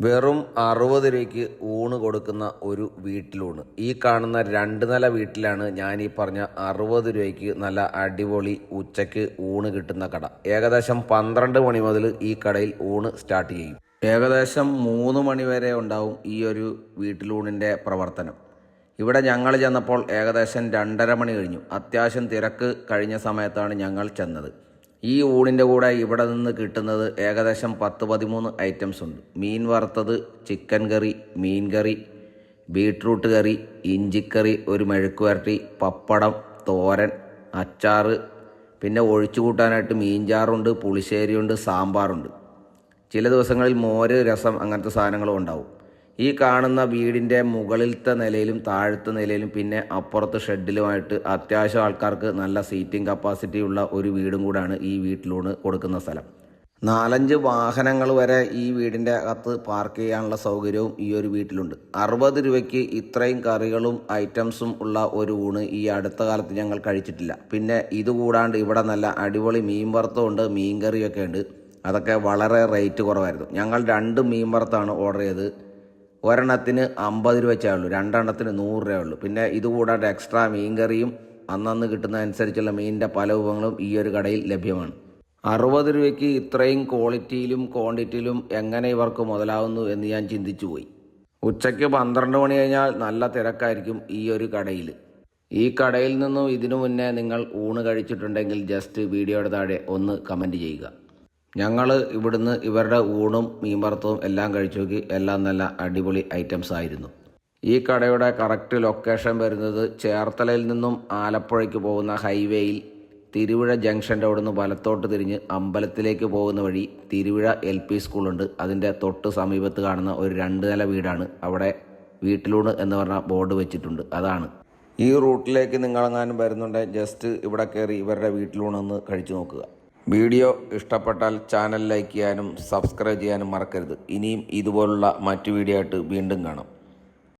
വെറും അറുപത് രൂപയ്ക്ക് ഊണ് കൊടുക്കുന്ന ഒരു വീട്ടിലൂണ്. ഈ കാണുന്ന രണ്ട് നില വീട്ടിലാണ് ഞാൻ ഈ പറഞ്ഞ അറുപത് രൂപയ്ക്ക് നല്ല അടിപൊളി ഉച്ചയ്ക്ക് ഊണ് കിട്ടുന്ന കട. ഏകദേശം പന്ത്രണ്ട് മണി മുതൽ ഈ കടയിൽ ഊണ് സ്റ്റാർട്ട് ചെയ്യും. ഏകദേശം മൂന്ന് മണി വരെ ഉണ്ടാവും ഈ ഒരു വീട്ടിലൂണിന്റെ പ്രവർത്തനം. ഇവിടെ ഞങ്ങൾ ചെന്നപ്പോൾ ഏകദേശം രണ്ടര മണി കഴിഞ്ഞു. അത്യാവശ്യം തിരക്ക് കഴിഞ്ഞ സമയത്താണ് ഞങ്ങൾ ചെന്നത്. ഈ ഊണിന്റെ കൂടെ ഇവിടെ നിന്ന് കിട്ടുന്നത് ഏകദേശം പത്ത് പതിമൂന്ന് ഐറ്റംസ് ഉണ്ട്. മീൻ വറുത്തത് ചിക്കൻ കറി മീൻ കറി ബീട്രൂട്ട് കറി ഇഞ്ചിക്കറി ഒരു മെഴുക്ക് വരട്ടി പപ്പടം തോരൻ അച്ചാറ് പിന്നെ ഒഴിച്ചു കൂട്ടാനായിട്ട് മീൻചാറുണ്ട് പുളിശ്ശേരിയുണ്ട് സാമ്പാറുണ്ട്. ചില ദിവസങ്ങളിൽ മോര് രസം അങ്ങനത്തെ സാധനങ്ങളും ഉണ്ടാവും. ഈ കാണുന്ന വീടിന്റെ മുകളിലത്തെ നിലയിലും താഴത്തെ നിലയിലും പിന്നെ അപ്പുറത്ത് ഷെഡിലുമായിട്ട് അത്യാവശ്യം ആൾക്കാർക്ക് നല്ല സീറ്റിംഗ് കപ്പാസിറ്റി ഉള്ള ഒരു വീടും കൂടാണ് ഈ വീട്ടിലൂണ് കൊടുക്കുന്ന സ്ഥലം. നാലഞ്ച് വാഹനങ്ങൾ വരെ ഈ വീടിന്റെ അകത്ത് പാർക്ക് ചെയ്യാനുള്ള സൗകര്യവും ഈ ഒരു വീട്ടിലുണ്ട്. അറുപത് രൂപയ്ക്ക് ഇത്രയും കറികളും ഐറ്റംസും ഉള്ള ഒരു ഊണ് ഈ അടുത്ത കാലത്ത് ഞങ്ങൾ കഴിച്ചിട്ടില്ല. പിന്നെ ഇതുകൂടാണ്ട് ഇവിടെ നല്ല അടിപൊളി മീൻ വറുത്തമുണ്ട് മീൻ കറിയൊക്കെ ഉണ്ട്. അതൊക്കെ വളരെ റേറ്റ് കുറവായിരുന്നു. ഞങ്ങൾ രണ്ട് മീൻ വറുത്താണ് ഓർഡർ ചെയ്ത് ഒരെണ്ണത്തിന് അമ്പത് രൂപ വെച്ചേ ഉള്ളൂ രണ്ടെണ്ണത്തിന് നൂറ് രൂപ ഉള്ളൂ. പിന്നെ ഇത് കൂടാണ്ട് എക്സ്ട്രാ മീൻ കറിയും അന്നന്ന് കിട്ടുന്ന അനുസരിച്ചുള്ള മീനിന്റെ പല വിഭവങ്ങളും ഈ ഒരു കടയിൽ ലഭ്യമാണ്. അറുപത് രൂപയ്ക്ക് ഇത്രയും ക്വാളിറ്റിയിലും ക്വാണ്ടിറ്റിയിലും എങ്ങനെ ഇവർക്ക് മുതലാവുന്നു എന്ന് ഞാൻ ചിന്തിച്ചു പോയി. ഉച്ചയ്ക്ക് പന്ത്രണ്ട് മണി കഴിഞ്ഞാൽ നല്ല തിരക്കായിരിക്കും ഈ ഒരു കടയിൽ. ഈ കടയിൽ നിന്നും ഇതിനു മുന്നേ നിങ്ങൾ ഊണ് കഴിച്ചിട്ടുണ്ടെങ്കിൽ ജസ്റ്റ് വീഡിയോയുടെ താഴെ ഒന്ന് കമന്റ് ചെയ്യുക. ഞങ്ങൾ ഇവിടുന്ന് ഇവരുടെ ഊണും മീൻ വറുത്തതും എല്ലാം കഴിച്ചു നോക്കി എല്ലാം നല്ല അടിപൊളി ഐറ്റംസ് ആയിരുന്നു. ഈ കടയുടെ കറക്റ്റ് ലൊക്കേഷൻ വരുന്നത് ചേർത്തലയിൽ നിന്നും ആലപ്പുഴയ്ക്ക് പോകുന്ന ഹൈവേയിൽ തിരുവിഴ ജംഗ്ഷന്റെ അവിടുന്ന് വലത്തോട്ട് തിരിഞ്ഞ് അമ്പലത്തിലേക്ക് പോകുന്ന വഴി തിരുവിഴ എൽ പി സ്കൂളുണ്ട് അതിന്റെ തൊട്ട് സമീപത്ത് കാണുന്ന ഒരു രണ്ട് നില വീടാണ്. അവിടെ വീട്ടിലൂണ് എന്ന് പറഞ്ഞ ബോർഡ് വെച്ചിട്ടുണ്ട്. അതാണ്. ഈ റൂട്ടിലേക്ക് നിങ്ങളെങ്ങാനും വരുന്നുണ്ടെങ്കിൽ ജസ്റ്റ് ഇവിടെ കയറി ഇവരുടെ വീട്ടിലൂണൊന്ന് കഴിച്ചു നോക്കുക. വീഡിയോ ഇഷ്ടപ്പെട്ടാൽ ചാനൽ ലൈക്ക് ചെയ്യാനും സബ്സ്ക്രൈബ് ചെയ്യാനും മറക്കരുത്. ഇനിയും ഇതുപോലുള്ള മറ്റു വീഡിയോ ആയിട്ട് വീണ്ടും കാണാം.